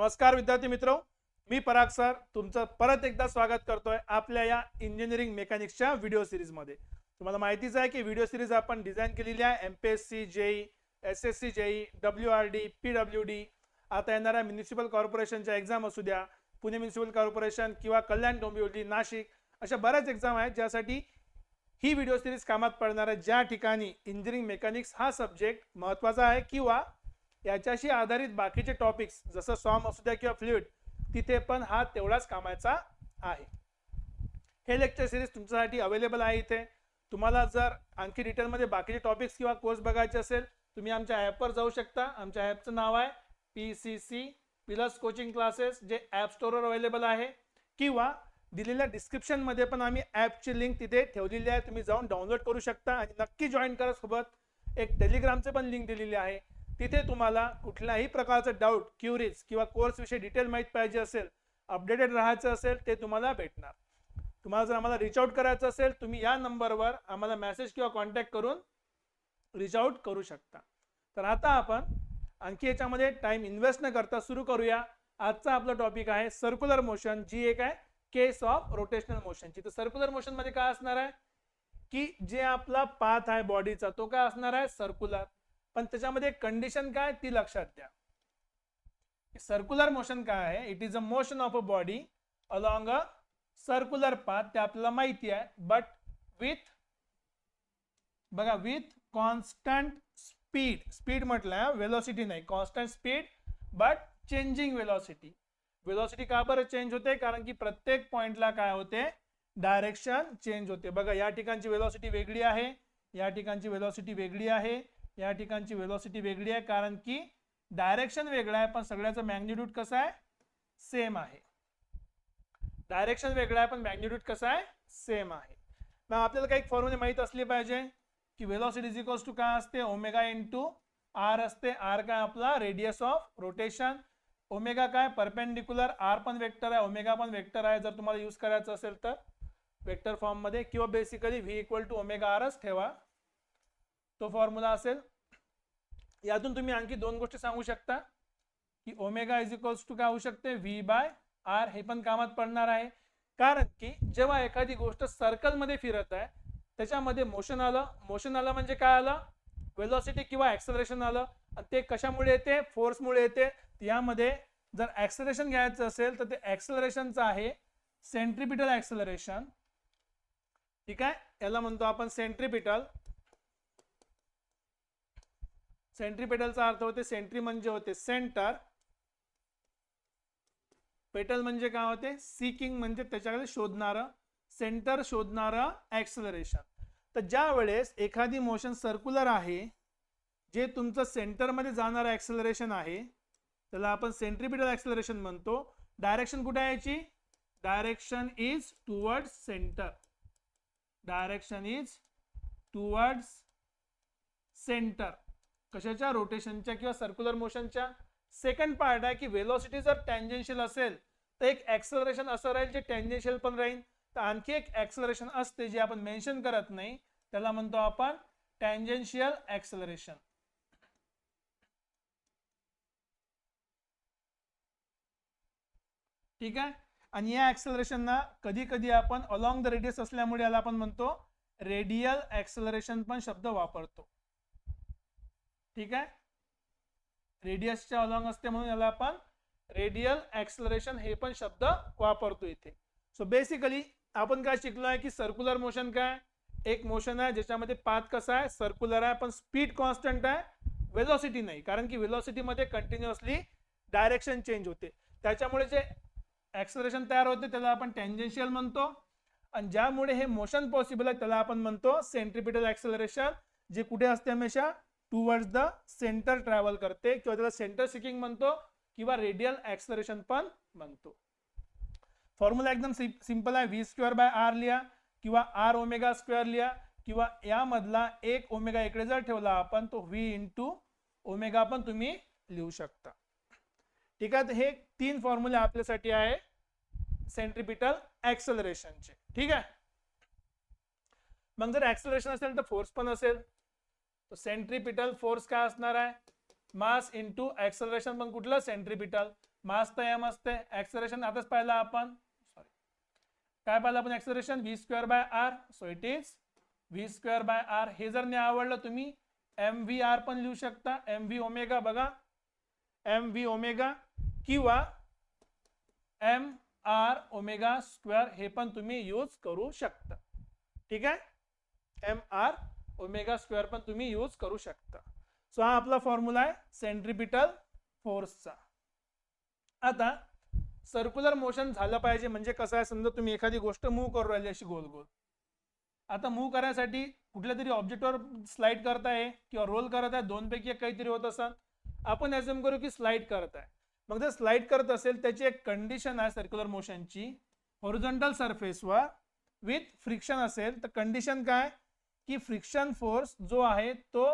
नमस्कार विद्यार्थी मित्र. मी पराग सर. तुमचं परत एकदा स्वागत करतोय आपल्या या इंजिनिअरिंग मेकॅनिक्सच्या व्हिडिओ सिरीजमध्ये तुम्हाला माहितीच आहे की व्हिडिओ सिरीज आपण डिझाईन केलेली आहे. M P S C J E S S C J E W R D P W D आता येणाऱ्या म्युनिसिपल कॉर्पोरेशनच्या एक्झाम असू द्या पुणे म्युनिसिपल कॉर्पोरेशन किंवा कल्याण डोंबिवली नाशिक अशा बऱ्याच एक्झाम आहेत ज्यासाठी ही व्हिडिओ सिरीज कामात पडणार आहे. ज्या ठिकाणी इंजिनिअरिंग मेकॅनिक्स हा सब्जेक्ट महत्त्वाचा आहे किंवा याच्याशी आधारित बाकीचे टॉपिक्स जसं सॉम असू द्या किंवा फ्लुइड तिथे पण हा तेवढाच कामाचा आहे. हे लेक्चर सिरीज तुमच्यासाठी अवेलेबल आहे इथे. तुम्हाला जर आणखी डिटेलमध्ये बाकीचे टॉपिक्स किंवा कोर्स बघायचे असेल तुम्ही आमच्या ॲपवर जाऊ शकता. आमच्या ॲपचं नाव आहे P C C plus coaching classes जे ॲप स्टोरवर अवेलेबल आहे. किंवा दिलेल्या डिस्क्रिप्शनमध्ये पण आम्ही ॲपची लिंक तिथे ठेवलेली आहे. तुम्ही जाऊन डाउनलोड करू शकता आणि नक्की जॉईन करा सोबत. एक टेलिग्रामचे पण लिंक दिलेली आहे. तिथे तुम्हाला कुठल्याही प्रकारचं डाऊट क्युरीज किंवा कोर्सविषयी डिटेल माहीत पाहिजे असेल अपडेटेड राहायचं असेल ते तुम्हाला भेटणार. तुम्हाला जर आम्हाला रिच आउट करायचं असेल तुम्ही या नंबरवर आम्हाला मेसेज किंवा कॉन्टॅक्ट करून रिच आउट करू शकता. तर आता आपण आणखी याच्यामध्ये टाइम इन्व्हेस्ट न करता सुरू करूया. आजचा आपला टॉपिक आहे सर्क्युलर मोशन जी एक आहे केस ऑफ रोटेशनल मोशनची तर सर्क्युलर मोशनमध्ये काय असणार आहे? की जे आपला पाथ आहे बॉडीचा तो काय असणार आहे? सर्क्युलर पण त्याच्यामध्ये कंडिशन काय ती लक्षात द्या सर्क्युलर मोशन काय आहे? It is a motion of a body along a circular path ते आपल्याला माहिती आहे. बट विथ बघा विथ कॉन्स्टंट स्पीड स्पीड म्हटलं वेलॉसिटी नाही. Constant speed but changing velocity velocity का बरं चेंज होते? कारण की प्रत्येक पॉइंटला काय होते? डायरेक्शन चेंज होते. बघा या ठिकाणची वेलॉसिटी वेगळी आहे. या ठिकाणची वेलॉसिटी वेगळी आहे. या ठिकाणची वेलोसिटी वेगळी आहे कारण की डायरेक्शन वेगळं आहे पण सगळ्याचं मॅग्निट्यूड कसं आहे? सेम आहे. डायरेक्शन वेगळं आहे पण मॅग्निट्यूड कसं आहे? सेम आहे. मग आपल्याला काही फॉर्म्युले माहीत असले पाहिजे? की वेलोसिटी इज इक्वल्स टू काय असते? ओमेगा इन टू आर असते. आर काय आपला? रेडियस ऑफ रोटेशन ओमेगा काय? परपेंडिक्युलर आर पण वेक्टर आहे. ओमेगा पण वेक्टर आहे. जर तुम्हाला यूज करायचं असेल तर वेक्टर फॉर्ममध्ये किंवा basically v equal to omega आरच ठेवा. तो फॉर्म्युला असेल यातून तुम्ही आणखी दोन गोष्टी सांगू शकता की ओमेगा इज इक्वल्स टू काय होऊ शकते? व्ही बाय आर हे पण कामात पडणार आहे. कारण की जेव्हा एखादी गोष्ट सर्कलमध्ये फिरत आहे त्याच्यामध्ये मोशन आलं. मोशन आलं म्हणजे काय आलं? वेलॉसिटी किंवा ऍक्सलरेशन आलं. आणि ते कशामुळे येते? फोर्समुळे येते. यामध्ये जर ऍक्सलरेशन घ्यायचं असेल तर ते ऍक्सलरेशनचं आहे. सेंट्रिपिटल ऍक्सलरेशन ठीक आहे? याला म्हणतो आपण सेंट्रिपिटल सेंट्रीपेटलचा अर्थ होते सेंट्री म्हणजे होते सेंटर. पेटल म्हणजे काय होते? सीकिंग म्हणजे त्याच्याकडे शोधणारं सेंटर शोधणारं ऍक्सलरेशन तर ज्या वेळेस एखादी मोशन सर्क्युलर आहे जे तुमचं सेंटरमध्ये जाणारं ऍक्सलरेशन आहे त्याला आपण सेंट्रीपिटल ऍक्सलरेशन म्हणतो. डायरेक्शन कुठे यायची direction is toward centre direction is towards centre कशाच्या रोटेशनच्या किंवा सर्क्युलर मोशनच्या? सेकंड पार्ट आहे की वेलोसिटी जर टँजेन्शियल असेल तर एक ॲक्सलरेशन असं राहील जे टँजेन्शियल पण राहील. तर आणखी एक ॲक्सलरेशन असते जे आपण मेन्शन करत नाही. त्याला म्हणतो आपण टँजेन्शियल ॲक्सलरेशन ठीक आहे? आणि या ॲक्सलरेशनना कधी कधी आपण अलॉंग द रेडियस असल्यामुळे याला आपण म्हणतो रेडियल ऍक्सलरेशन पण शब्द वापरतो. ठीक आहे? रेडियसच्या अलॉंग असते म्हणून याला आपण रेडियल ऍक्सलरेशन हे पण शब्द वापरतो इथे. सो बेसिकली आपण काय शिकलो आहे की सर्क्युलर मोशन काय? एक मोशन आहे ज्याच्यामध्ये पाथ कसा आहे? सर्क्युलर आहे पण स्पीड कॉन्स्टंट आहे वेलॉसिटी नाही. कारण की वेलॉसिटीमध्ये कंटिन्युअसली डायरेक्शन चेंज होते. त्याच्यामुळे जे ऍक्सलरेशन तयार होते त्याला आपण टेंजेन्शियल म्हणतो. आणि ज्यामुळे हे मोशन पॉसिबल आहे त्याला आपण म्हणतो सेंट्रिपिटल ऍक्सलरेशन जे कुठे असते हमेशा? टुवर्ड्स द सेंटर ट्रॅव्हल करते किंवा त्याला सेंटर सिकिंग म्हणतो किंवा रेडियल ऍक्सलरेशन पण म्हणतो. फॉर्म्युला एकदम सिंपल आहे. व्ही स्क्वेअर बाय आर लिहा किंवा आर ओमेगा स्क्वेअर लिहा किंवा यामधला एक ओमेगा इकडे जर ठेवला आपण तो व्ही इंटू ओमेगा पण तुम्ही लिहू शकता. ठीक आहे तर हे तीन फॉर्म्युले आपल्यासाठी आहे सेंट्रिपिटल ऍक्सलरेशनचे ठीक आहे? मग जर ऍक्सलरेशन असेल तर फोर्स पण असेल. तर सेंट्रीपिटल फोर्स काय असणार आहे? मास इंटू ऍक्सलरेशन पण कुठलं? सेंट्रीपिटल मास तर एम असते. ऍक्सलरेशन आताच पाहिलं आपण. सॉरी काय पाहिलं आपण? Acceleration v square by r so it is v square by r हे जर नाही आवडलं तुम्ही एम व्ही आर पण लिहू शकता. एम व्ही ओमेगा बघा. एम व्ही ओमेगा किंवा एम आर ओमेगा स्क्वेअर हे पण तुम्ही यूज करू शकता. ठीक आहे? एम आर ओमेगा स्क्वेअर पण तुम्ही यूज करू शकता. सो हा आपला फॉर्म्युला आहे सेंट्रिपिटल फोर्सचा आता सर्क्युलर मोशन झालं पाहिजे म्हणजे कसं आहे? समजा तुम्ही एखादी गोष्ट मूव्ह करू राहिली अशी गोल गोल आता मूव्ह करण्यासाठी कुठल्या तरी ऑब्जेक्टवर स्लाइड करताय किंवा रोल करत आहे दोनपैकी एक काहीतरी होत असेल. आपण ॲझ्युम करू की स्लाइड करत आहे. मग जर स्लाइड करत असेल त्याची एक कंडिशन आहे सर्क्युलर मोशनची हॉरिझॉन्टल सरफेसवर विथ फ्रिक्शन असेल तर कंडिशन काय? की फ्रिक्शन फोर्स जो आहे तो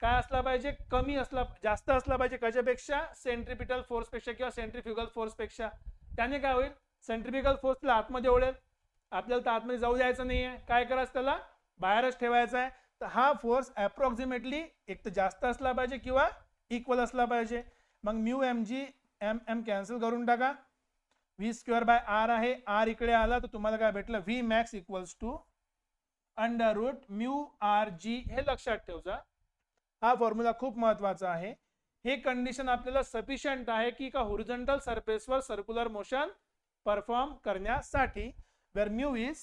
काय असला पाहिजे? कमी असला जास्त असला पाहिजे कशापेक्षा? सेंट्रिपिटल फोर्सपेक्षा किंवा सेंट्रिफ्युगल फोर्सपेक्षा त्याने काय होईल? सेंट्रिफ्युगल फोर्सला आतमध्ये ओढेल. आपल्याला तर आतमध्ये जाऊ द्यायचं नाही आहे काय करायचं त्याला? बाहेरच ठेवायचा आहे. तर हा फोर्स अप्रॉक्सिमेटली एक तर जास्त असला पाहिजे किंवा इक्वल असला पाहिजे. मग mu M G M M cancel करून टाका. व्ही स्क्वेअर बाय आर आहे. आर इकडे आला तर तुम्हाला काय भेटलं? V max equals to under root mu R G हे लक्षात ठेवजा हा फॉर्म्युला खूप महत्त्वाचा आहे. हे कंडिशन आपल्याला सफिशियंट आहे की का होरिझॉन्टल सरफेसवर सर्क्युलर मोशन परफॉर्म करण्यासाठी. Where mu is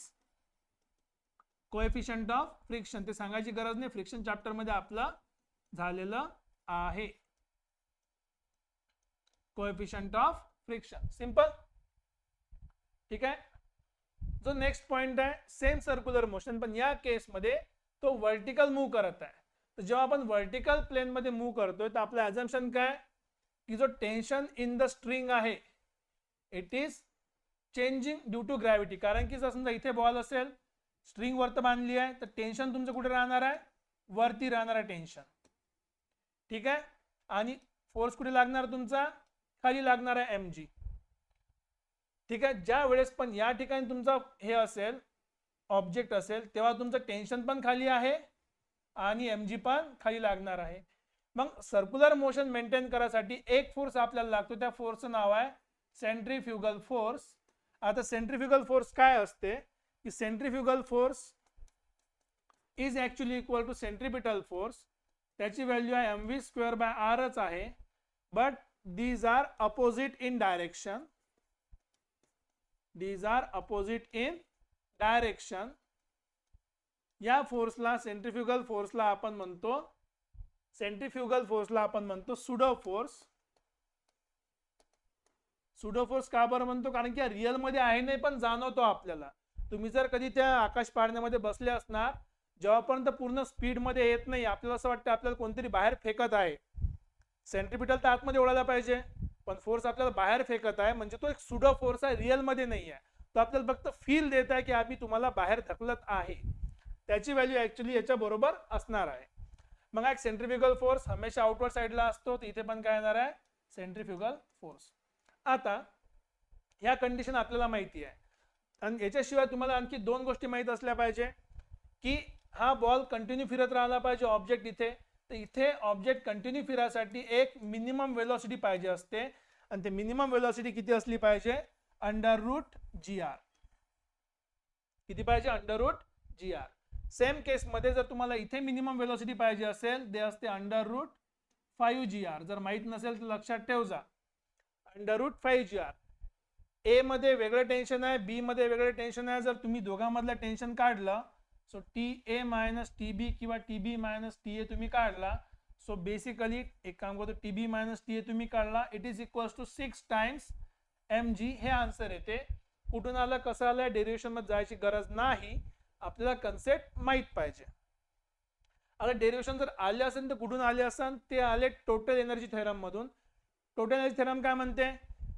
coefficient of friction ते सांगायची गरज नाही. फ्रिक्शन चॅप्टरमध्ये आपलं झालेलं आहे. कोएफिशियंट ऑफ फ्रिक्शन सिंपल ठीक आहे? जो नेक्स्ट पॉइंट आहे सेम सर्क्युलर मोशन पण या केसमध्ये तो वर्टिकल मूव्ह करत आहे. तर जेव्हा आपण वर्टिकल प्लेन मध्ये मूव्ह करतोय तर आपलं ॲझम्पशन काय? की जो टेन्शन इन द स्ट्रिंग आहे it is changing due to gravity कारण की जर समजा इथे बॉल असेल स्ट्रिंग वरती बांधली आहे तर टेन्शन तुमचं कुठे राहणार आहे? वरती राहणार आहे टेन्शन ठीक आहे? आणि फोर्स कुठे लागणार तुमचा? खाली लागणार आहे एम जी ठीक आहे? ज्या वेळेस पण या ठिकाणी तुमचा हे असेल ऑब्जेक्ट असेल तेव्हा तुमचं टेन्शन पण खाली आहे आणि एम जी पण खाली लागणार आहे. मग सर्क्युलर मोशन मेंटेन करायसाठी एक फोर्स आपल्याला लागतो. त्या फोर्सचं नाव आहे सेंट्रीफ्युगल फोर्स आता सेंट्रीफ्युगल फोर्स काय असते? की centrifugal force is actually equal to centripetal force त्याची व्हॅल्यू आहे एम व्ही स्क्वेअर बाय आरच आहे. But these are opposite in direction these are opposite in direction या फोर्सला सेंट्रिफ्युगल फोर्सला आपण म्हणतो. सेंट्रिफ्युगल फोर्सला आपण म्हणतो सुडो फोर्स सुडो फोर्स का बरं म्हणतो? कारण की रिअलमध्ये आहे नाही पण जाणवतो आपल्याला. तुम्ही जर कधी त्या आकाश पाळण्यामध्ये बसले असणार जेव्हापर्यंत पूर्ण स्पीडमध्ये येत नाही आपल्याला असं वाटतं आपल्याला कोणतरी बाहेर फेकत आहे. सेंट्रिपिटल तर आतमध्ये ओढायला पाहिजे. पण फोर्स आपल्याला बाहेर फेकत आहे म्हणजे तो एक सुडो फोर्स आहे रिअलमध्ये नाही आहे. तो आपल्याला फक्त फील देत आहे की आम्ही तुम्हाला बाहेर ढकलत आहे. त्याची व्हॅल्यू ऍक्च्युली याच्या बरोबर असणार आहे. मग एक सेंट्रिफ्युगल फोर्स हमेशा आउटवर्ड साईडला असतो तर इथे पण काय येणार आहे? सेंट्रिफ्युगल फोर्स आता ह्या कंडिशन आपल्याला माहिती आहे. आणि याच्याशिवाय तुम्हाला आणखी दोन गोष्टी माहीत असल्या पाहिजे की हा बॉल कंटिन्यू फिरत राहिला पाहिजे ऑब्जेक्ट इथे. तर इथे ऑब्जेक्ट कंटिन्यू फिरायसाठी एक मिनिमम वेलॉसिटी पाहिजे असते. आणि ते मिनिमम वेलॉसिटी किती असली पाहिजे? अंडर रूट जी आर किती पाहिजे? Under root G R same केसमध्ये जर तुम्हाला इथे मिनिमम वेलॉसिटी पाहिजे असेल ते असते under root five G R जर माहीत नसेल तर लक्षात ठेव जा under root five G R A मध्ये वेगळं टेन्शन आहे बी मध्ये वेगळं टेन्शन आहे. जर तुम्ही दोघांमधलं टेन्शन काढलं so T A minus T B किंवा T B minus T A तुम्ही काढला सो बेसिकली एक काम करतो T B minus T A तुम्ही काढला it is equals to six times M G हे आन्सर येते. कुठून आलं कसं आलं डेरिवेशनमध्ये जायची गरज नाही. आपल्याला कन्सेप्ट माहीत पाहिजे. आता डेरिवेशन जर आले असेल तर कुठून आले असेल ते आले टोटल एनर्जी थेरम मधून. टोटल एनर्जी थेरम काय म्हणते?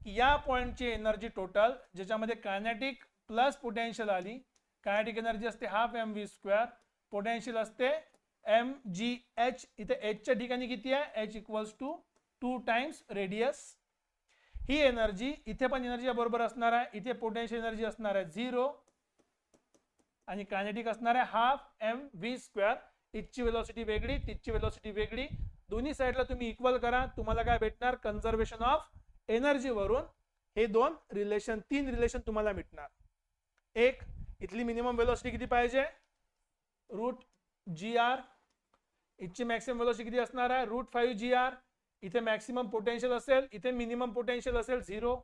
की या पॉईंटची एनर्जी टोटल ज्याच्यामध्ये कायनेटिक प्लस पोटेन्शियल आली. कायनेटिक एनर्जी असते half M V square potential असते एम जी एच इथे एचच्या ठिकाणी किती आहे? H equals to two times radius he energy इथे पण एनर्जी बरोबर असणार आहे. इथे पोटेन्शियल एनर्जी असणार आहे झिरो आणि कायनेटिक असणार आहे हाफ एम व्ही स्क्वेअर इथची वेलॉसिटी वेगळी तिथची वेलॉसिटी वेगळी. दोन्ही साईडला तुम्ही इक्वल करा. तुम्हाला काय भेटणार? कन्झर्वेशन ऑफ एनर्जीवरून हे दोन रिलेशन तीन रिलेशन तुम्हाला भेटणार एक इथली मिनिमम वेलोसिटी किती पाहिजे? रूट जी आर इथची मॅक्सिमम वेलोसिटी किती असणार आहे? रूट फाईव्ह जी आर इथे मॅक्सिमम पोटेन्शियल असेल इथे मिनिमम पोटेन्शियल असेल झिरो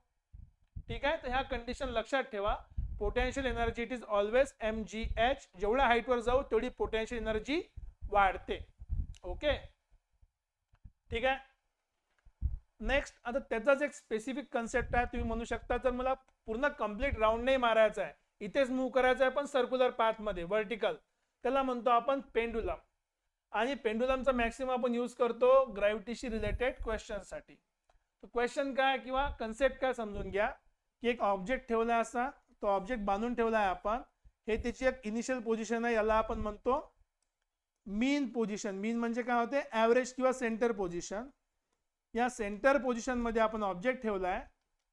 ठीक आहे? तर ह्या कंडिशन लक्षात ठेवा. Potential energy it is always M G H जेवढ्या हाईटवर जाऊ तेवढी पोटेन्शियल एनर्जी वाढते. ओके ठीक आहे? नेक्स्ट आता त्याचाच एक स्पेसिफिक कन्सेप्ट आहे. तुम्ही म्हणू शकता तर मला पूर्ण कंप्लीट राऊंड नाही मारायचा आहे. इथेच मूव्ह करायचं आहे पण सर्क्युलर पाथमध्ये वर्टिकल त्याला म्हणतो आपण पेंडुलम आणि पेंडुलमचा मॅक्सिमम आपण यूज करतो ग्रॅव्हिटीशी रिलेटेड क्वेश्चनसाठी क्वेश्चन काय किंवा कन्सेप्ट काय समजून घ्या. की एक ऑब्जेक्ट ठेवला असा तो ऑब्जेक्ट बांधून ठेवला आहे आपण हे त्याची एक इनिशियल पोझिशन आहे याला आपण म्हणतो मीन पोझिशन मीन म्हणजे काय होते? ॲव्हरेज किंवा सेंटर पोझिशन या सेंटर पोझिशनमध्ये आपण ऑब्जेक्ट ठेवला आहे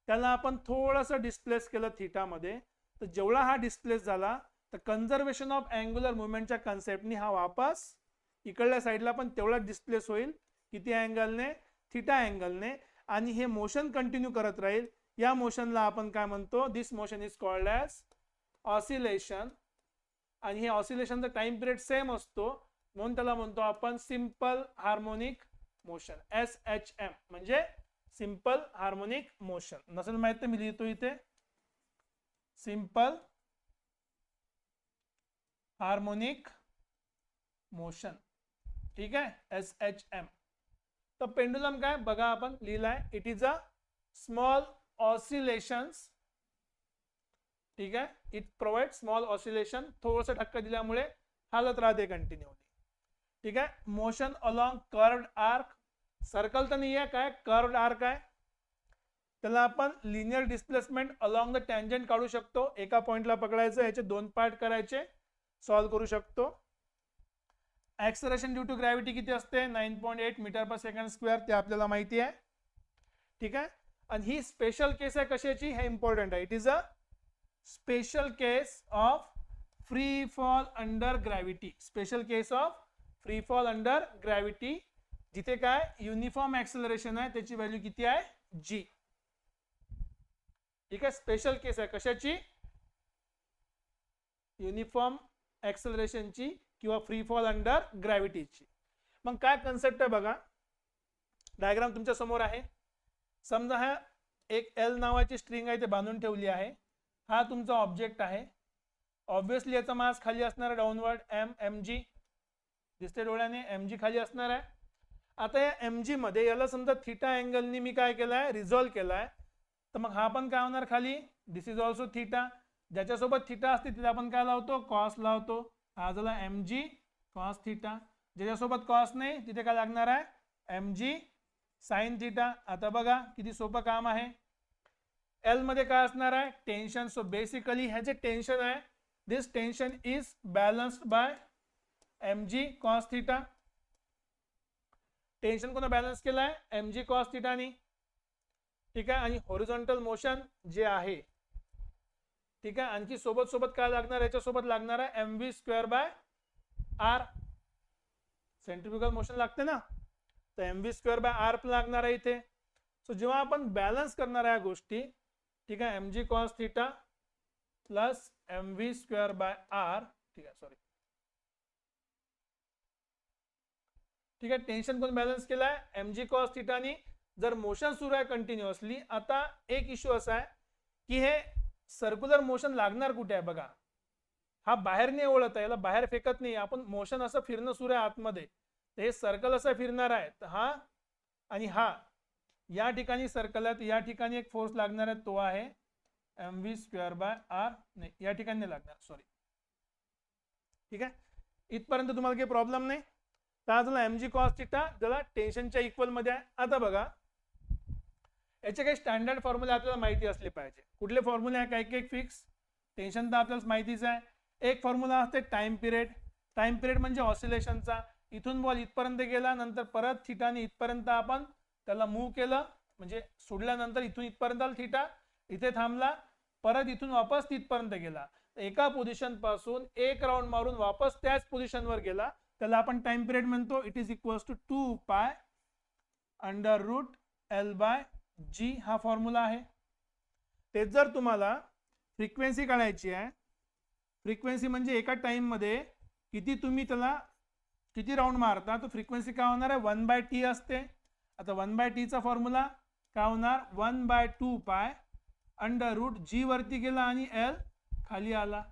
त्याला आपण थोडंसं डिस्प्लेस केलं थिटामध्ये तर जेवढा हा डिस्प्लेस झाला तर कन्झर्वेशन ऑफ अँग्युलर मुवमेंटच्या कन्सेप्टनी हा वापस इकडल्या साईडला पण तेवढाच डिस्प्लेस होईल किती अँगलने थिटा अँगलने आणि हे मोशन कंटिन्यू करत राहील. या मोशनला आपण काय म्हणतो? This motion is called as oscillation आणि हे ऑसिलेशनचा टाइम पिरियड सेम असतो. म्हणून त्याला म्हणतो आपण simple harmonic motion S H M म्हणजे सिंपल हार्मोनिक मोशन नसेल माहीत तर मी लिहितो इथे. सिंपल हार्मोनिक मोशन ठीक आहे? एस एच एम तर पेंडुलम काय? बघा आपण लिहिलाय. It is a small oscillations ठीक आहे? इट प्रोव्हाइड स्मॉल ऑसिलेशन थोडस धक्का दिल्यामुळे हालत राहते कंटिन्यूली ठीक आहे? Motion along chord arc circle तर नाही आहे काय? कर्ड आर्क आहे. त्याला आपण linear displacement along the tangent काढू शकतो. एका पॉइंटला पकडायचं याचे दोन पार्ट करायचे. सॉल्व्ह करू शकतो. ॲक्सरेशन ड्यू टू ग्रॅव्हिटी किती असते? Nine point eight metre per second square ते आपल्याला माहिती आहे. ठीक आहे? आणि ही स्पेशल केस आहे कशाची? हे इम्पॉर्टंट आहे. It is a special case of free fall under gravity special case of free fall under gravity जिथे काय? युनिफॉर्म ॲक्सलरेशन आहे. त्याची व्हॅल्यू किती आहे? जी ठीक आहे? स्पेशल केस आहे कशाची? युनिफॉर्म ॲक्सलरेशनची किंवा फ्री फॉल अंडर ग्रॅव्हिटीची मग काय कन्सेप्ट आहे बघा. डायग्राम तुमच्यासमोर आहे. समजा हा एक एल नावाची स्ट्रिंग आहे ते बांधून ठेवली आहे. हा तुमचा ऑब्जेक्ट आहे. ऑब्व्हियसली याचा मास खाली असणार आहे डाऊनवर्ड एम एम जी दिसते डोळ्याने? एम जी खाली असणार आहे. आता या एम जी मध्ये याला समजा थिटा अँगलनी मी काय केलं आहे रिझॉल्व केला आहे तर मग हा पण काय होणार खाली? दिस इज ऑल्सो थिटा ज्याच्यासोबत थिटा असते तिथे आपण काय लावतो? कॉस लावतो. हा झाला एम जी कॉस थिटा ज्याच्यासोबत कॉस नाही तिथे काय लागणार आहे? एम जी साईन थिटा आता बघा किती सोपं काम आहे. एलमध्ये काय असणार आहे? टेन्शन सो बेसिकली ह्याचे टेन्शन आहे this tension is balanced by M G cos theta tension कोणा बॅलन्स केलं आहे? एम जी कॉस थिटानी ठीक आहे? आणि हॉरिझॉन्टल मोशन जे आहे ठीक आहे? आणखी सोबत सोबत काय लागणार? याच्यासोबत लागणार आहे M V square by R centrifugal motion लागते ना? तर M V square by R पण लागणार आहे इथे. सो जेव्हा आपण बॅलन्स करणार आहे या गोष्टी ठीक आहे? M G cos theta plus M V square by R ठीक आहे सॉरी ठीक आहे टेन्शन पण बॅलन्स केलाय एम जी कॉस थिटानी जर मोशन सुरू आहे कंटिन्युअसली आता एक इश्यू असा आहे की हे सर्क्युलर मोशन लागणार कुठे आहे बघा? हा बाहेर नाही ओळत आहे याला बाहेर फेकत नाही. आपण मोशन असं फिरणं सुरू आहे आतमध्ये. हे सर्कल असं फिरणार आहे. तर हा आणि हा. या ठिकाणी सर्कल आहे या ठिकाणी एक फोर्स लागणार आहे. तो आहे M V square by R नाही या ठिकाणी नाही लागणार. सॉरी ठीक आहे? इथपर्यंत तुम्हाला काही प्रॉब्लेम नाही. तर हा झाला एम जी कॉस थिटा ज्याला टेन्शनच्या इक्वलमध्ये आहे. आता बघा. याचे काही स्टँडर्ड फॉर्म्युले आपल्याला माहिती असले पाहिजे. कुठले फॉर्म्युले आहे? काही काही फिक्स टेन्शन तर आपल्याला माहितीच आहे. एक फॉर्म्युला असते टाइम पिरियड टाइम पिरियड म्हणजे ऑसिलेशनचा इथून बॉल इथपर्यंत गेला नंतर परत थिटाने इथपर्यंत आपण त्याला मूव्ह केलं. म्हणजे सोडल्यानंतर इथून इथपर्यंत आला थिटा इथे थांबला परत इथून वापस तिथपर्यंत गेला. एका पोझिशनपासून एक राऊंड मारून वापस त्याच पोझिशनवर गेला. त्याला आपण टाइम पिरियड म्हणतो. It is equals to two pi under root L by G हा फॉर्म्युला आहे. तेच जर तुम्हाला फ्रिक्वेन्सी काढायची आहे फ्रिक्वेन्सी म्हणजे एका टाईममध्ये किती तुम्ही त्याला किती राऊंड मारता तर फ्रिक्वेन्सी काय होणार आहे? वन बाय टी असते. आता वन बाय टीचा फॉर्म्युला काय होणार? One by two pi under root G वरती गेला आणि एल खाली आला.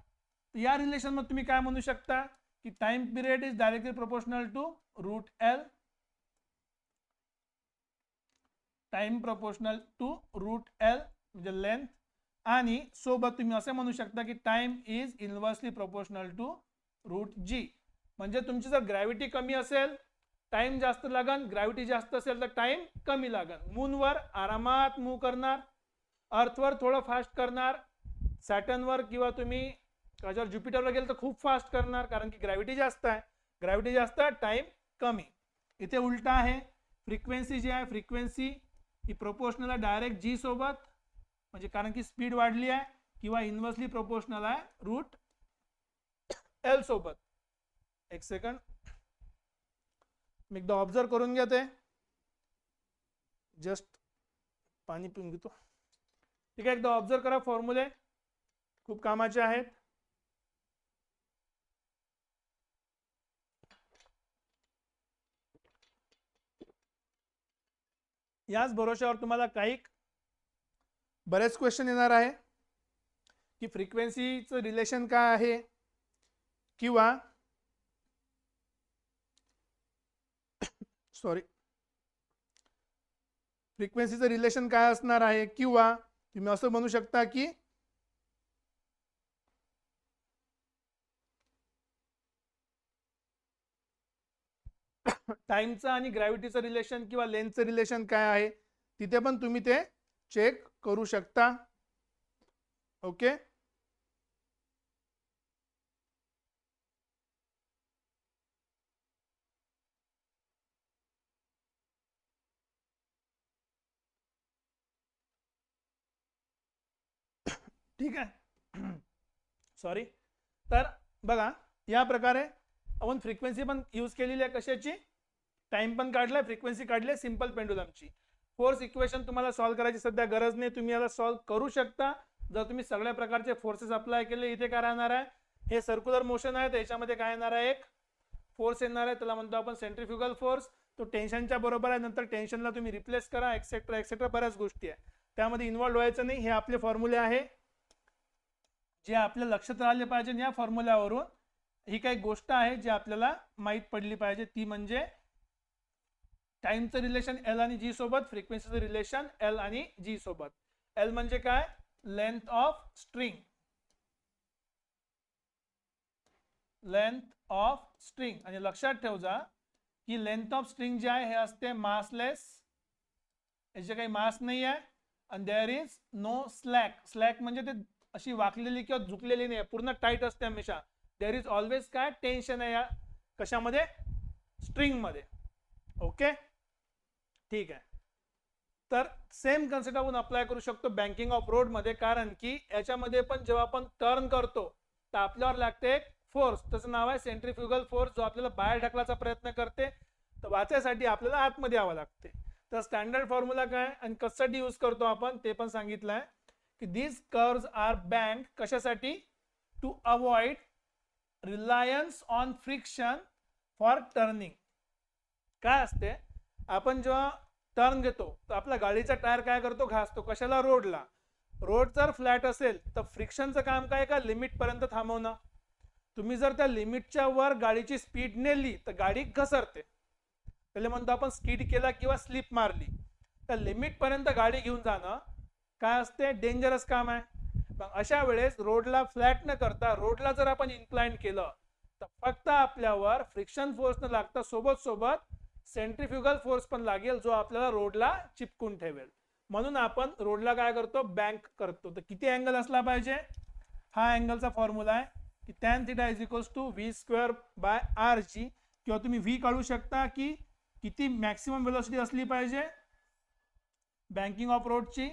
तर या रिलेशनमध्ये तुम्ही काय म्हणू शकता? की time period is directly proportional to root L time proportional to root L म्हणजे लेंथ आणि सोबत तुम्ही असे म्हणू शकता की time is inversely proportional to root G म्हणजे तुमची जर ग्रॅव्हिटी कमी असेल टाइम जास्त लागन ग्रॅव्हिटी जास्त असेल तर टाइम कमी लागन. मूनवर आरामात मूव करणार अर्थवर थोडं फास्ट करणार सॅटनवर किंवा तुम्ही जर ज्युपिटरवर गेलं तर खूप फास्ट करणार कारण की ग्रॅव्हिटी जास्त आहे. ग्रॅव्हिटी जास्त टाइम कमी. इथे उलटा आहे. फ्रिक्वेन्सी जी आहे फ्रिक्वेन्सी ही प्रोपोर्शनल आहे डायरेक्ट जी सोबत म्हणजे कारण की स्पीड वाढली आहे किंवा इन्व्हर्सली प्रोपोर्शनल आहे रूट एल सोबत. एक सेकंड मी एकदा ऑब्झर्व करून घेते. जस्ट पाणी पिऊन घेतो. ठीक आहे एकदा ऑब्झर्व करा फॉर्म्युले खूप कामाचे आहेत. याच भरोशावर तुम्हाला काही बरेच क्वेश्चन येणार आहे. की फ्रिक्वेन्सीचं रिलेशन काय आहे? किंवा सॉरी फ्रिक्वेन्सीचं रिलेशन काय असणार आहे? किंवा तुम्ही असं म्हणू शकता की टाइमचं आणि ग्रॅव्हिटीचं रिलेशन किंवा लेन्थचं रिलेशन काय आहे तिथे पण तुम्ही ते चेक करू शकता. ओके? ठीक आहे. सॉरी तर बघा या प्रकारे आपण फ्रिक्वेन्सी पण यूज केलेली आहे कशाची? टाइम पण काढलाय फ्रिक्वेन्सी काढली सिंपल पेंडुलमची फोर्स इक्वेशन तुम्हाला सॉल्व्ह करायची सध्या गरज नाही. तुम्ही याला सॉल्व्ह करू शकता. जर तुम्ही सगळ्या प्रकारचे फोर्सेस अप्लाय केले इथे काय राहणार आहे? हे सर्क्युलर मोशन आहे त्याच्यामध्ये काय येणार आहे? एक फोर्स येणार आहे. त्याला म्हणतो आपण सेंट्रिफ्युगल फोर्स तो टेन्शनच्या बरोबर आहे. नंतर टेन्शनला तुम्ही रिप्लेस करा एक्सेट्रा एक्सेट्रा बऱ्याच गोष्टी आहे. त्यामध्ये इन्व्हॉल्व्ह व्हायचं नाही. हे आपले फॉर्म्युले आहे. जे आपल्या लक्षात राहिले पाहिजे या फॉर्म्युल्यावरून ही काही गोष्ट आहे जी आपल्याला माहीत पडली पाहिजे. ती म्हणजे टाइमचं रिलेशन एल आणि जी सोबत फ्रिक्वेन्सीचं रिलेशन एल आणि जी सोबत. एल म्हणजे काय? Length of string. Length of string. आणि लक्षात ठेव जा की लेंथ ऑफ स्ट्रिंग जे आहे हे असते मासलेस. याचे काही मास नाही आहे आणि there is no slack slack म्हणजे ते अशी वाकलेली किंवा झुकलेली नाही पूर्ण टाईट असते हमेशा. देअर इज ऑलवेज काय? टेन्शन आहे या कशामध्ये? स्ट्रिंगमध्ये. ओके ठीक आहे. तर सेम कन्सेप्ट आपण अप्लाय करू शकतो बँकिंग ऑफ रोडमध्ये कारण की याच्यामध्ये पण जेव्हा आपण टर्न करतो तर आपल्यावर लागते एक फोर्स त्याचं नाव आहे सेंट्रीफ्युगल फोर्स जो आपल्याला बाहेर ढकलायचा प्रयत्न करते तर वाचायसाठी आपल्याला आतमध्ये यावं लागते. तर स्टँडर्ड फॉर्म्युला काय आणि कशासाठी यूज करतो आपण ते पण सांगितलं आहे की दीज कर्व्स आर बँक कशासाठी? To avoid reliance on friction for turning काय असते? आपण जेव्हा टर्न घेतो तर आपल्या गाडीचा टायर काय करतो? घासतो. कशाला? रोडला. रोड जर फ्लॅट असेल तर फ्रिक्शनचं काम काय का? लिमिट पर्यंत थांबवणं. तुम्ही जर त्या लिमिटच्या वर गाडीची स्पीड नेली तर गाडी घसरते. त्याला म्हणतो आपण स्किड केला किंवा स्लिप मारली. तर लिमिट पर्यंत गाडी घेऊन जाणं काय असते? डेंजरस काम आहे. मग अशा वेळेस रोडला फ्लॅट न करता रोडला जर आपण इन्क्लाइन केलं तर फक्त आपल्यावर फ्रिक्शन फोर्स न सोबत सोबत सेंट्रिफ्युगल फोर्स पण लागेल जो आपल्याला रोडला चिपकून ठेवेल. म्हणून आपण रोडला काय करतो? बँक करतो. तर किती अँगल असला पाहिजे? हा अँगलचा फॉर्म्युला आहे की tan theta is equals to V square by R G किंवा तुम्ही व्ही काढू शकता की किती मॅक्सिमम वेलोसिटी असली पाहिजे? बँकिंग ऑफ रोडची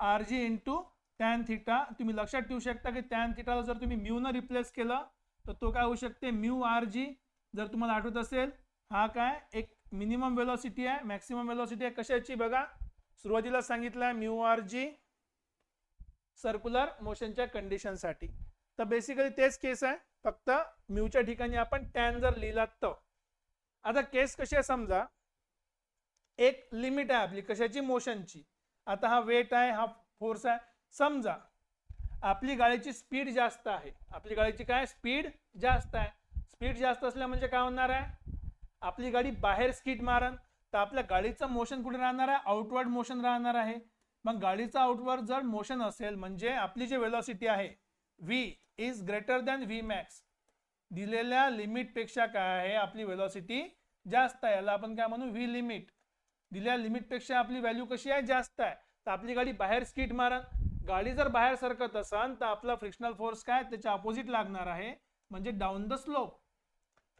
R G into tan theta तुम्ही लक्षात ठेवू शकता की टॅन थिटाला जर तुम्ही म्यू न रिप्लेस केलं तर तो काय होऊ शकते? म्यू आर जी जर तुम्हाला आठवत असेल हा काय? एक मिनिमम वेलोसिटी आहे मॅक्सिमम वेलोसिटी आहे. कशाची? बघा सुरुवातीला सांगितलं म्यू आर जी सर्क्युलर मोशनच्या कंडिशनसाठी तर बेसिकली तेच केस आहे. फक्त म्यूच्या ठिकाणी आपण टॅन जर लिहिला तर. आता केस कशी आहे समजा? एक लिमिट आहे आपली कशाची? मोशनची आता हा वेट आहे हा फोर्स आहे. समजा आपली गाडीची स्पीड जास्त आहे. आपली गाडीची काय? स्पीड जास्त आहे. स्पीड जास्त असल्या म्हणजे काय होणार आहे? आपली गाडी बाहेर स्किट मारन तर आपल्या गाडीचं मोशन कुठे राहणार आहे? आउटवर्ड मोशन राहणार आहे. मग गाडीचं आउटवर्ड जर मोशन असेल म्हणजे आपली जी वेलॉसिटी आहे V is greater than V max दिलेल्या लिमिटपेक्षा काय आहे? आपली वेलॉसिटी जास्त आहे. याला आपण काय म्हणू? व्ही लिमिट दिलेल्या लिमिटपेक्षा आपली व्हॅल्यू कशी आहे? जास्त आहे. तर आपली गाडी बाहेर स्किट मारन. गाडी जर बाहेर सरकत असन तर आपला फ्रिक्शनल फोर्स काय? त्याच्या अपोजिट लागणार आहे. म्हणजे डाऊन द स्लोप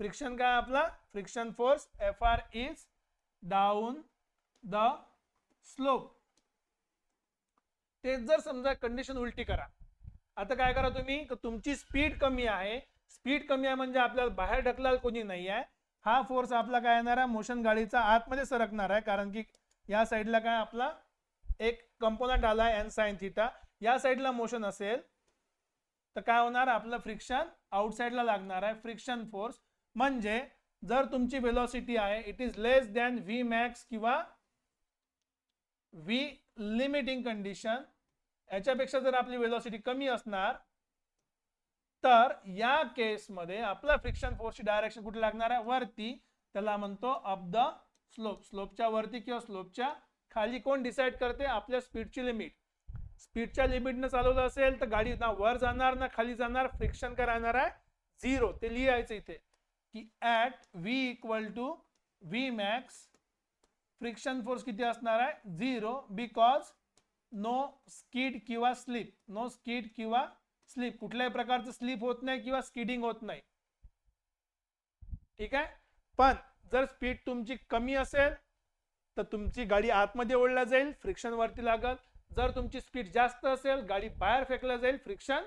फ्रिक्शन काय आपला? Friction force F R is down the slope तेच जर समजा कंडिशन उलटी करा. आता काय करा तुम्ही? तुमची स्पीड कमी आहे. स्पीड कमी आहे म्हणजे आपल्याला बाहेर ढकलाल कोणी नाही आहे. हा फोर्स आपला काय येणार आहे? मोशन गाडीचा आतमध्ये सरकणार आहे. कारण की या साईडला काय आपला एक कंपोनंट आला आहे एन साईन थिटा या साईडला मोशन असेल तर काय होणार? आपलं फ्रिक्शन आउटसाईडला लागणार आहे. फ्रिक्शन फोर्स म्हणजे जर तुमची वेलॉसिटी आहे it is less than V max किंवा व्ही लिमिटिंग कंडिशन याच्यापेक्षा जर आपली वेलॉसिटी कमी असणार तर या केसमध्ये आपला फ्रिक्शन फोर्सची डायरेक्शन कुठे लागणार आहे? वरती. त्याला म्हणतो अप द स्लोप स्लोपच्या वरती किंवा स्लोपच्या खाली कोण डिसाईड करते? आपल्या स्पीडची लिमिट स्पीडच्या लिमिटनं चालवलं असेल तर गाडी ना वर जाणार ना खाली जाणार फ्रिक्शन काय राहणार आहे? झिरो ते लिहायचं इथे. की at V equal to V max friction force किती असणार आहे? झिरो बिकॉज नो स्किड किंवा स्लिप नो स्किड किंवा स्लिप कुठल्याही प्रकारचं स्लिप होत नाही किंवा स्किडिंग होत नाही. ठीक आहे? पण जर स्पीड तुमची कमी असेल तर तुमची गाडी आतमध्ये ओढल्या जाईल फ्रिक्शन वरती लागल. जर तुमची स्पीड जास्त असेल गाडी बाहेर फेकल्या जाईल फ्रिक्शन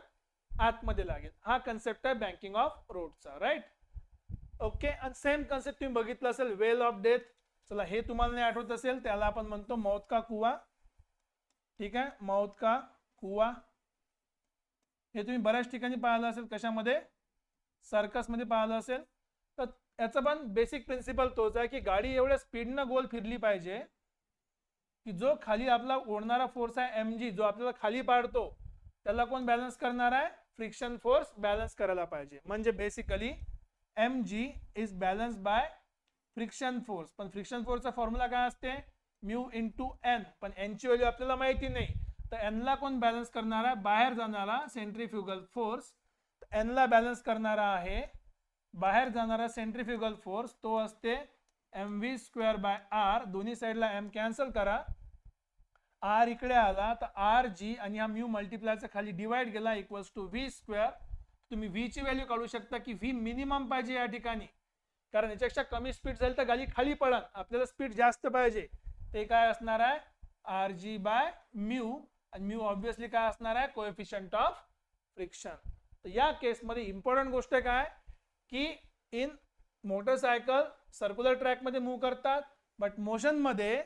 आतमध्ये लागेल. हा कन्सेप्ट आहे बँकिंग ऑफ रोडचा राईट ओके आणि सेम कन्सेप्ट तुम्ही बघितलं असेल वेल ऑफ डेथ चला हे तुम्हाला नाही आठवत असेल त्याला आपण म्हणतो मौत का कुवा. ठीक आहे? मौत का कुवा. हे तुम्ही बऱ्याच ठिकाणी पाहिलं असेल कशामध्ये? सर्कसमध्ये पाहिलं असेल. तर याचा पण बेसिक प्रिन्सिपल तोच आहे की गाडी एवढ्या स्पीडनं गोल फिरली पाहिजे की जो खाली आपला ओढणारा फोर्स आहे एम जी जो आपल्याला खाली पाडतो त्याला कोण बॅलन्स करणार आहे? फ्रिक्शन फोर्स बॅलन्स करायला पाहिजे. म्हणजे basically M G is balance by friction force पण फ्रिक्शन फोर्सचा फॉर्म्युला काय असते? म्यू इंटू एन पण एनची व्हॅल्यू आपल्याला माहिती नाही. तर एनला कोण बॅलन्स करणारा? बाहेर जाणारा सेंट्रीफ्युगल फोर्स एनला बॅलन्स करणारा आहे बाहेर जाणारा सेंट्रीफ्युगल फोर्स तो असते M V square by R दोन्ही साईडला एम कॅन्सल करा. आर इकडे आला तर आर जी आणि हा म्यू मल्टिप्लायचा खाली डिवाइड गेला इक्वल्स टू व्ही स्क्वेअर तुम्ही व्ही ची व्हॅल्यू काढू शकता की व्ही मिनिमम पाहिजे या ठिकाणी. कारण याच्यापेक्षा कमी स्पीड झाली तर गाडी खाली पडन आपल्याला स्पीड जास्त पाहिजे. ते काय असणार आहे? आर जी बाय म्यू आणि म्यू ऑब्विसली काय असणार आहे? कोएफिशियंट ऑफ फ्रिक्शन तर या केसमध्ये इम्पॉर्टंट गोष्ट काय? की इन मोटरसायकल सर्क्युलर ट्रॅकमध्ये मूव्ह करतात. बट मोशनमध्ये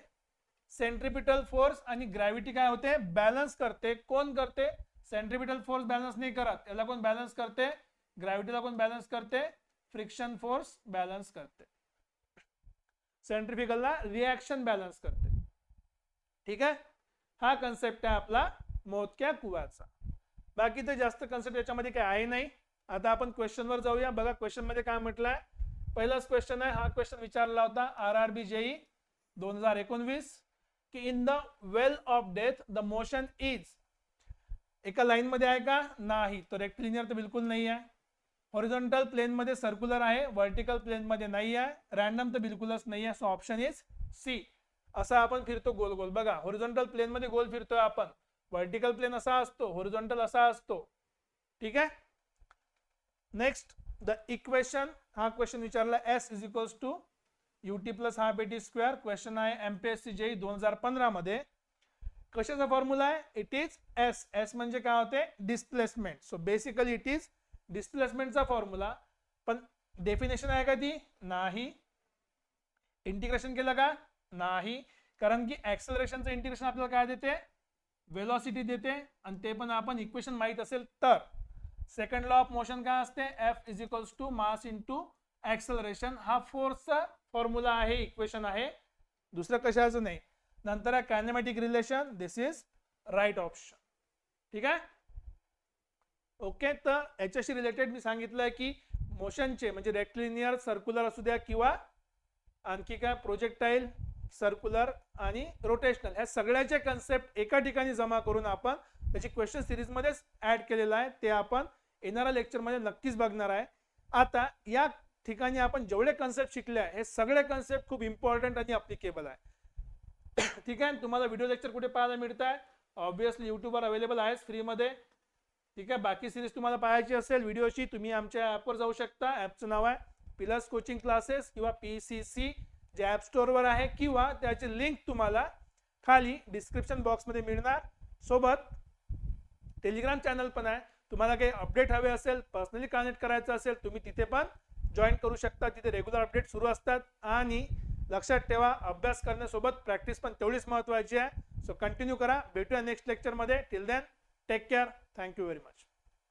सेंट्रिपिटल फोर्स आणि ग्रॅव्हिटी काय होते? बॅलन्स करते. कोण करते? सेंट्रिपिटल फोर्स बॅलन्स नाही करत याला कोण बॅलन्स करते? ग्रॅव्हिटीला कोण बॅलन्स करते? फ्रिक्शन फोर्स बॅलन्स करते। सेंट्रिफिकलला रिॲक्शन बॅलन्स करते। ठीक आहे हा कन्सेप्ट आहे आपला मोजक्या कुवाचा। बाकी तर जास्त कन्सेप्ट याच्यामध्ये काय आहे नाही. आता आपण क्वेश्चनवर जाऊया. बघा क्वेश्चनमध्ये काय म्हटलंय? पहिलाच क्वेश्चन आहे. हा क्वेश्चन विचारला होता आर आर बी जेई दोन हजार एकोणवीस की in the well of death the motion is एका लाईनमध्ये आहे का? नाही. तो रेक्टिलिनियर तर बिलकुल नाही आहे. हॉरिझॉन्टल प्लेनमध्ये सर्क्युलर आहे. व्हर्टिकल प्लेनमध्ये नाही आहे. रॅन्डम तर बिलकुलच नाही आहे. सो ऑप्शन इज सी असा आपण फिरतो गोल गोल. बघा हॉरिझॉन्टल प्लेनमध्ये गोल फिरतोय आपण. व्हर्टिकल प्लेन असा असतो. हॉरिझॉन्टल असा असतो. ठीक आहे? नेक्स्ट द इक्वेशन हा क्वेश्चन विचारला. S is equals to UT plus हा बेटी स्क्वेअर क्वेश्चन आहे एमपीएससी जेई दोन हजार पंधरा मध्ये कशाचा फॉर्म्युला आहे? इट इज एस एस म्हणजे काय होते? Displacement so basically it is डिस्प्लेसमेंटचा formula पण डेफिनेशन आहे का ती? नाही. इंटिग्रेशन केलं का? नाही. कारण की ऍक्सलरेशनचं इंटिग्रेशन आपल्याला काय देते? वेलॉसिटी देते. आणि ते पण आपण इक्वेशन माहीत असेल तर. सेकंड लॉ ऑफ मोशन काय असते? F is equals to mass into acceleration हा फोर्सचा फॉर्म्युला आहे इक्वेशन आहे. दुसरं कशाचं नाही. नंतर आहे kinematic relation this is right option ठीक आहे? ओके तर याच्याशी रिलेटेड मी सांगितलंय की मोशनचे म्हणजे रेक्टिलिनियर सर्क्युलर असू द्या किंवा आणखी काय प्रोजेक्टाईल सर्क्युलर आणि रोटेशनल ह्या सगळ्याचे कन्सेप्ट एका ठिकाणी जमा करून आपण त्याची क्वेश्चन सिरीजमध्येच ऍड केलेलं आहे. ते आपण येणाऱ्या लेक्चरमध्ये नक्कीच बघणार आहे. आता या ठिकाणी आपण जेवढे कन्सेप्ट शिकले आहे हे सगळे कन्सेप्ट खूप इम्पॉर्टंट आणि अप्लिकेबल आहे. ठीक आहे? तुम्हाला व्हिडिओ लेक्चर कुठे पाहायला मिळत आहे ऑब्विसली युट्यूबवर अवेलेबल आहेच फ्रीमध्ये ठीक आहे? बाकी सिरीज तुम्हाला पाहायची असेल व्हिडिओची तुम्ही आमच्या ॲपवर जाऊ शकता. ॲपचं नाव आहे पिलस कोचिंग क्लासेस किंवा पी सी सी जे ॲप स्टोअरवर आहे किंवा त्याची लिंक तुम्हाला खाली डिस्क्रिप्शन बॉक्समध्ये मिळणार. सोबत टेलिग्राम चॅनल पण आहे. तुम्हाला काही अपडेट हवे असेल पर्सनली कनेक्ट करायचं असेल तुम्ही तिथे पण जॉईन करू शकता. तिथे रेग्युलर अपडेट सुरू असतात. आणि लक्षात ठेवा अभ्यास करण्यासोबत प्रॅक्टिस पण तेवढीच महत्वाची आहे. सो कंटिन्यू करा. भेटूया नेक्स्ट लेक्चरमध्ये till then take care thank you very much